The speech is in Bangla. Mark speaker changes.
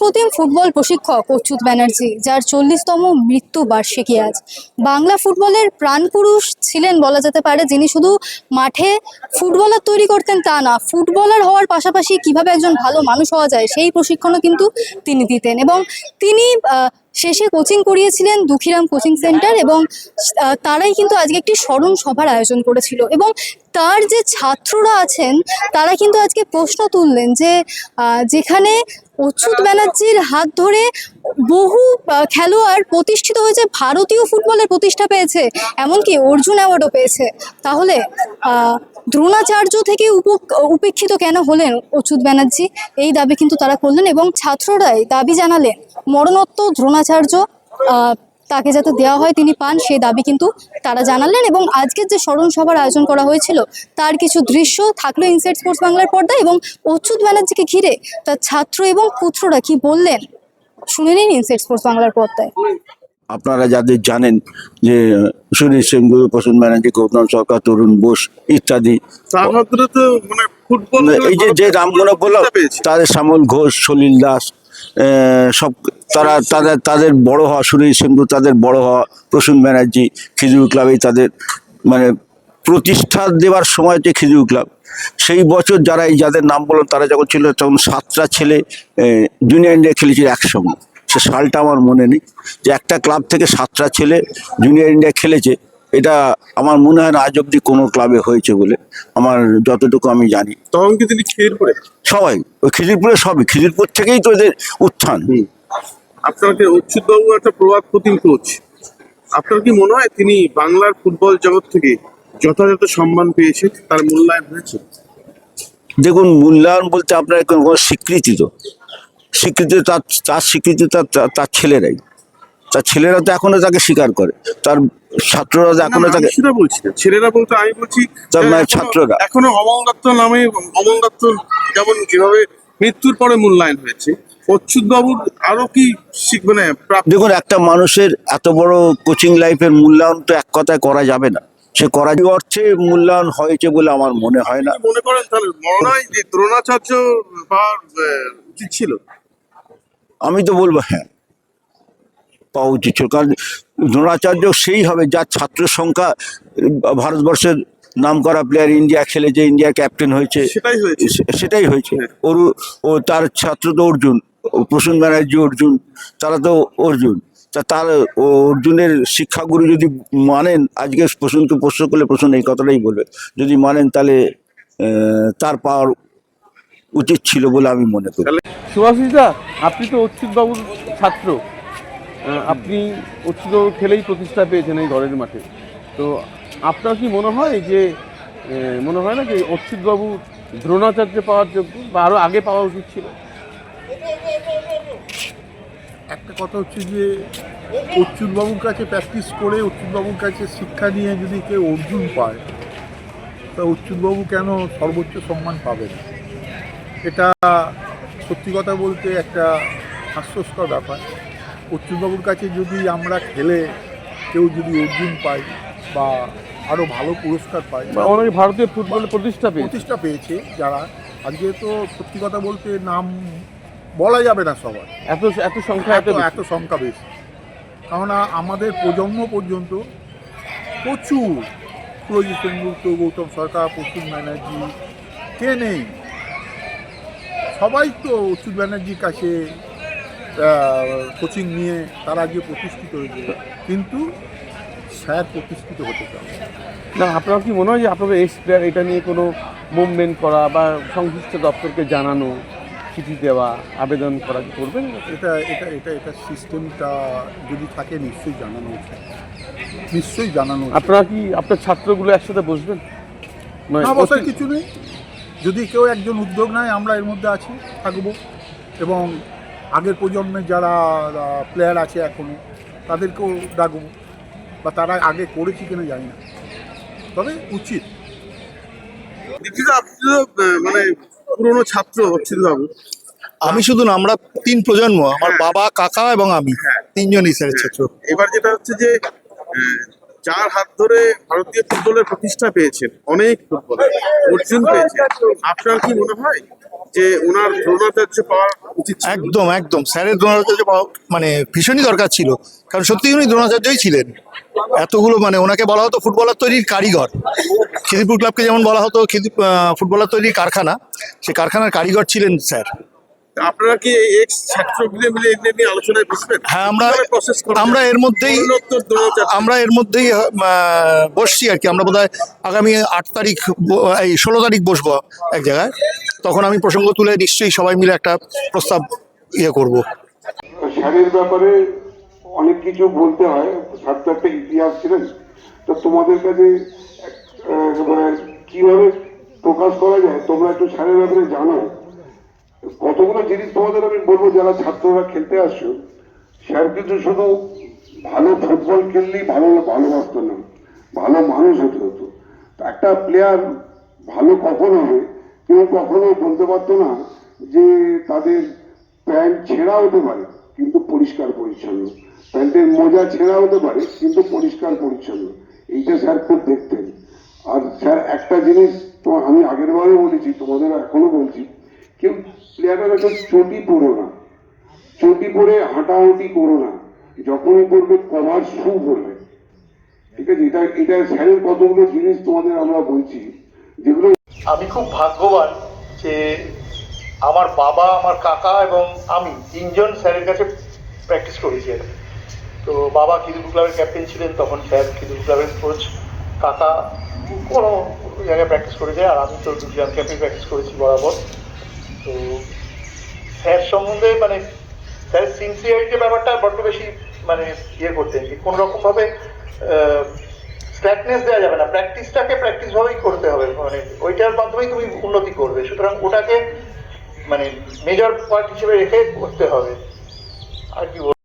Speaker 1: প্রতিম ফুটবল প্রশিক্ষক অচ্যুত ব্যানার্জি, যার চল্লিশতম মৃত্যু বার্ষিকী আজ। বাংলা ফুটবলের প্রাণপুরুষ ছিলেন বলা যেতে পারে, যিনি শুধু মাঠে ফুটবলার তৈরি করতেন তা না, ফুটবলার হওয়ার পাশাপাশি কীভাবে একজন ভালো মানুষ হওয়া যায়, সেই প্রশিক্ষণও কিন্তু তিনি দিতেন। এবং তিনি শেষে কোচিং করিয়েছিলেন দুঃখীরাম কোচিং সেন্টার এবং তারাই কিন্তু আজকে একটি স্মরণ সভার আয়োজন করেছিল এবং তার যে ছাত্ররা আছেন, তারা কিন্তু আজকে প্রশ্ন তুললেন যে যেখানে অচ্যুত ব্যানার্জির হাত ধরে বহু খেলোয়াড় প্রতিষ্ঠিত হয়েছে, ভারতীয় ফুটবলের প্রতিষ্ঠা পেয়েছে, এমনকি অর্জুন অ্যাওয়ার্ডও পেয়েছে। তাহলে দ্রোণাচার্য থেকে উপ- উপেক্ষিত কেন হলেন অচ্যুত ব্যানার্জি? এই দাবি কিন্তু তারা করলেন এবং ছাত্ররাই দাবি জানালেন, মরণোত্তর দ্রোণাচার্য তাকে যাতে দেওয়া হয় তিনি পান সেই দাবি কিন্তু তারা জানালেন এবং আজকের যে স্মরণ সভার আয়োজন করা হয়েছিল, তার কিছু দৃশ্য থাকল ইনসাইড স্পোর্টস বাংলার পর্দায় এবং অচ্যুত ব্যানার্জিকে ঘিরে তার ছাত্র এবং পুত্ররা কি বললেন? শুনে নিন ইনসাইড স্পোর্টস বাংলার পর্দায়।
Speaker 2: আপনারা যাদের জানেন যে সুনীল সেনগুরু প্রসূন ব্যানার্জি গৌতম সরকার তরুণ বোস ইত্যাদি।
Speaker 3: মানে
Speaker 2: এই যে যে নামগুলো বললাম তাদের শ্যামল ঘোষ সলিল দাস সব তারা তাদের তাদের বড় হওয়া সুনীল সেনগুরু তাদের বড় হওয়া প্রসূন ব্যানার্জি খিজুর ক্লাবেই তাদের মানে প্রতিষ্ঠা দেওয়ার সময় যে খিজুর ক্লাব। সেই বছর যারা এই যাদের নাম বললাম তারা যখন ছিল তখন সাতটা ছেলে জুনিয়র ইন্ডিয়া খেলেছিল একসঙ্গে। সে সালটা আমার মনে নেই। যে একটা ক্লাব থেকে সাতটা ছেলে জুনিয়র ইন্ডিয়া খেলেছে এটা আমার মনে হয় না আজ অব্দি কোনো ক্লাবে হয়েছে বলে আমার যতটুকু আমি জানি।
Speaker 3: তখন কি তিনি পড়ে
Speaker 2: সবাই ওই খিদিরপুরে সবই খিদিরপুর থেকেই তো এদের উত্থান।
Speaker 3: আপনাকে অচ্যুত বাবু একটা প্রভাব প্রতিম কোচ আপনার কি মনে হয় তিনি বাংলার ফুটবল জগৎ থেকে যথাযথ সম্মান পেয়েছে তার মূল্যায়ন হয়েছে?
Speaker 2: দেখুন মূল্যায়ন বলতে আপনার কোনো স্বীকৃতি তো। স্বীকৃতি তার তার স্বীকৃতি তার তার- ছেলেরাই। তার ছেলেরা তো এখনও তাকে স্বীকার করে। তার ছাত্ররা তো
Speaker 3: এখনও
Speaker 2: তাকে
Speaker 3: বলছি ছেলেরা বলতে আমি বলছি
Speaker 2: তার মানে ছাত্ররা।
Speaker 3: এখনও অমল দত্ত নামে অমল দত্ত যেমন যেভাবে মৃত্যুর পরে মূল্যায়ন হয়েছে অচ্যুত বাবুর আরও কি মানে
Speaker 2: দেখুন একটা মানুষের এত বড় কোচিং লাইফের মূল্যায়ন তো এক কথায় করা যাবে না। সে করা অর্থে মূল্যায়ন হয়েছে বলে আমার মনে হয় না।
Speaker 3: মনে করেন তাহলে মনে হয় যে দ্রোণাচার্য পাওয়ার আহ, উচিত ছিল?
Speaker 2: আমি তো বলব হ্যাঁ। পাওয়া উচিত ছিল। কারণ দ্রোণাচার্য সেই হবে যার ছাত্র সংখ্যা ভারতবর্ষের নাম করা প্লেয়ার ইন্ডিয়া খেলেছে ইন্ডিয়া ক্যাপ্টেন হয়েছে।
Speaker 3: সেটাই হয়েছে।
Speaker 2: সে- সেটাই হয়েছে।
Speaker 3: হ্যাঁ।
Speaker 2: ওর ও তার ছাত্র তো অর্জুন। ও প্রসূন ব্যানার্জি অর্জুন। তারা তো অর্জুন। তা তার ও অর্জুনের শিক্ষাগুরু যদি মানেন আজকে প্রসূনকে প্রশ্ন করলে প্রসূন এই কথাটাই বলবে। যদি মানেন তাহলে তার পাওয়ার উচিত ছিল বলে আমি মনে করি।
Speaker 4: সুভাষিসদা আপনি তো অচ্যুত বাবুর ছাত্র আপনি অচ্যুত বাবুর খেলেই প্রতিষ্ঠা পেয়েছেন এই ঘরের মাঠে। তো আপনার কি মনে হয় যে মনে হয় না যে অচ্যুত বাবু দ্রোণাচার্য পাওয়ার যোগ্য বা আরও আগে পাওয়া উচিত ছিল?
Speaker 5: একটা কথা হচ্ছে যে অচ্যুতবাবুর কাছে প্র্যাকটিস করে অচ্যুতবাবুর কাছে শিক্ষা নিয়ে যদি কেউ অর্জুন পায় তা অচ্যুতবাবু কেন সর্বোচ্চ সম্মান পাবে না? এটা সত্যি কথা বলতে একটা হাস্যস্কর ব্যাপার। অচ্যুতবাবুর কাছে যদি আমরা খেলে কেউ যদি অর্জুন পাই বা আরও ভালো পুরস্কার পাই
Speaker 4: ভারতীয় ফুটবলে প্রতিষ্ঠা
Speaker 5: প্রতিষ্ঠা পেয়েছে যারা আজকে তো সত্যি কথা বলতে নাম বলা যাবে না সবার।
Speaker 4: এত এত সংখ্যা এত
Speaker 5: এত এত সংখ্যা বেশি। কেননা আমাদের প্রজন্ম পর্যন্ত প্রচুর সুরজিৎ সেনগুপ্ত গৌতম সরকার প্রসূন ব্যানার্জি কে নেই? সবাই তো অচ্যুত ব্যানার্জির কাছে কোচিং নিয়ে তারা গিয়ে প্রতিষ্ঠিত হয়েছে কিন্তু স্যার প্রতিষ্ঠিত হতে চান।
Speaker 4: না আপনার কি মনে হয় যে আপনাদের এক্স প্লেয়ার এটা নিয়ে কোনো মুভমেন্ট করা বা সংশ্লিষ্ট দপ্তরকে জানানো চিঠি দেওয়া আবেদন করা কি করবেন?
Speaker 5: এটা এটা এটা এটা সিস্টেমটা যদি থাকে নিশ্চয়ই জানানো উচিত। নিশ্চয়ই জানানো
Speaker 4: আপনারা কি আপনার ছাত্রগুলো একসাথে বসবেন? মানে
Speaker 5: না বসার কিছু নেই। যদি কেউ একজন উদ্যোগ নেয় আমরা এর মধ্যে আছি থাকব। এবং আগের প্রজন্মের যারা প্লেয়ার আছে এখনও তাদেরকেও ডাকবো। বা তারা আগে করেছি কিনা জানি না। তবে উচিত।
Speaker 3: মানে পুরনো ছাত্র বাবু।
Speaker 6: আমি শুধু না আমরা তিন প্রজন্ম আমার
Speaker 3: হ্যাঁ।
Speaker 6: বাবা কাকা এবং আমি তিনজনই স্যারের ছাত্র।
Speaker 3: এবার যেটা হচ্ছে যে যার হাত ধরে ভারতীয় ফুটবলের প্রতিষ্ঠা পেয়েছেন অনেক ফুটবলার অর্জুন পেয়েছেন। আপনার কি মনে হয় যে ওনার দ্রোণাচার্য পাওয়া উচিত
Speaker 6: একদম একদম। স্যারের দ্রোণাচার্য পাওয়া মানে ভীষণই দরকার ছিল কারণ সত্যি উনি দ্রোণাচার্যই ছিলেন। এতগুলো মানে ওনাকে বলা হতো ফুটবলার তৈরির কারিগর। খিদিরপুর ক্লাবকে যেমন বলা হতো আহ, ফুটবলার তৈরির কারখানা সে কারখানার কারিগর ছিলেন স্যার।
Speaker 3: আপনারা কি এক্স ছাত্র মিলে মিলে এটা নিয়ে আলোচনায় বসবেন?
Speaker 6: হ্যাঁ আমরা
Speaker 3: প্রসেস
Speaker 6: আমরা এর মধ্যেই আমরা এর মধ্যেই বসছি আর কি। আমরা বোধহয় আগামী আট তারিখ এই ষোলো তারিখ বসবো এক জায়গায়। তখন আমি প্রসঙ্গ তুলে নিশ্চয়ই সবাই মিলে একটা প্রস্তাব ইয়ে করব।
Speaker 7: স্যারের ব্যাপারে অনেক কিছু বলতে হয়। স্যার তো একটা ইতিহাস ছিলেন। তো তোমাদের কাছে মানে কীভাবে প্রকাশ করা যায় তোমরা একটু স্যারের ব্যাপারে জানো। কতগুলো জিনিস তোমাদের আমি বলব, যারা ছাত্ররা খেলতে আসছো, স্যার কিন্তু শুধু ভালো ফুটবল খেললেই ভালো ভালোবাসতো না, ভালো মানুষ হতে হতো। একটা প্লেয়ার ভালো কখন হবে, কেউ কখনো বলতে পারতো না যে তাদের প্যান্ট ছেঁড়া হতে পারে, কিন্তু পরিষ্কার পরিচ্ছন্ন। প্যান্টের মোজা ছেঁড়া হতে পারে, কিন্তু পরিষ্কার পরিচ্ছন্ন। এইটা স্যার খুব দেখতেন। আর স্যার, একটা জিনিস তো আমি আগের বারেও বলেছি তোমাদের এখনও বলছি প্লেয়ারের একটা চটি পড়ো না। চটি পরে হাঁটাহাঁটি করো না। যখনই পড়বে কভার শু পরবে ঠিক আছে? এটা এটা স্যারের কতগুলো জিনিস তোমাদের আমরা বলছি, যেগুলো
Speaker 6: আমি খুব ভাগ্যবান যে আমার বাবা, আমার কাকা এবং আমি তিনজন স্যারের কাছে প্র্যাকটিস করেছি। তো বাবা খিদিরপুর ক্লাবের ক্যাপ্টেন ছিলেন, তখন স্যার খিদিরপুর ক্লাবের কোচ কাকা কোনো জায়গায় প্র্যাকটিস করেছে, আর আমি তো দুর্গান ক্যাম্পে প্র্যাকটিস করেছি বরাবর। তো স্যার সম্বন্ধে মানে স্যার সিনসিয়ারিটির ব্যাপারটা বড্ড বেশি মানে ইয়ে করতেন যে কোনো রকমভাবে স্ট্যাটনেস দেওয়া যাবে না। প্র্যাকটিসটাকে প্র্যাকটিস ভাবেই করতে হবে। মানে ওইটার মাধ্যমেই তুমি উন্নতি করবে। সুতরাং ওটাকে মানে মেজর পয়েন্ট হিসেবে রেখে করতে হবে। আর কি?